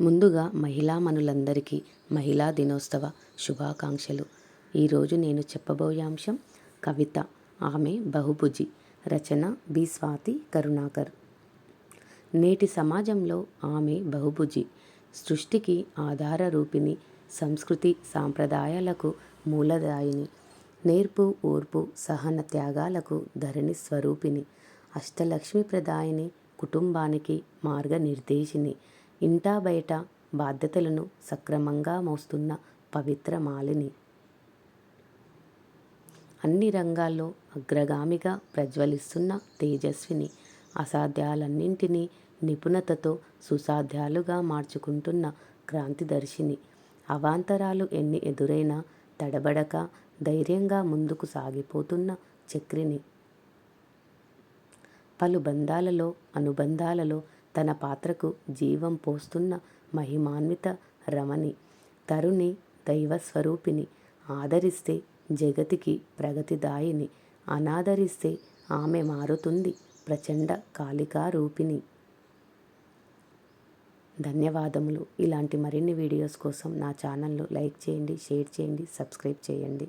ముందుగా మహిళామణులందరికీ మహిళా దినోత్సవ శుభాకాంక్షలు. ఈరోజు నేను చెప్పబోయే అంశం కవిత ఆమె బహుభుజి రచన బి స్వాతి కరుణాకర్. నేటి సమాజంలో ఆమె బహుభుజి సృష్టికి ఆధార రూపిణి సంస్కృతి సాంప్రదాయాలకు మూలదాయిని నేర్పు ఓర్పు సహన త్యాగాలకు ధరణి స్వరూపిణి అష్టలక్ష్మి ప్రదాయిని కుటుంబానికి మార్గనిర్దేశిని ఇంటా బయట బాధ్యతలను సక్రమంగా మోస్తున్న పవిత్ర మాలిని. అన్ని రంగాల్లో అగ్రగామిగా ప్రజ్వలిస్తున్న తేజస్విని అసాధ్యాలన్నింటినీ నిపుణతతో సుసాధ్యాలుగా మార్చుకుంటున్న క్రాంతిదర్శిని. అవాంతరాలు ఎన్ని ఎదురైనా తడబడక ధైర్యంగా ముందుకు సాగిపోతున్న చక్రిని. పలు బంధాలలో అనుబంధాలలో తన పాత్రకు జీవం పోస్తున్న మహిమాన్విత రమణి తరుణి దైవస్వరూపిణి ఆదరిస్తే జగతికి ప్రగతిదాయిని అనాదరిస్తే ఆమె మారుతుంది ప్రచండ కాళికా రూపిణి. ధన్యవాదములు. ఇలాంటి మరిన్ని వీడియోస్ కోసం నా ఛానల్ను లైక్ చేయండి షేర్ చేయండి సబ్స్క్రైబ్ చేయండి.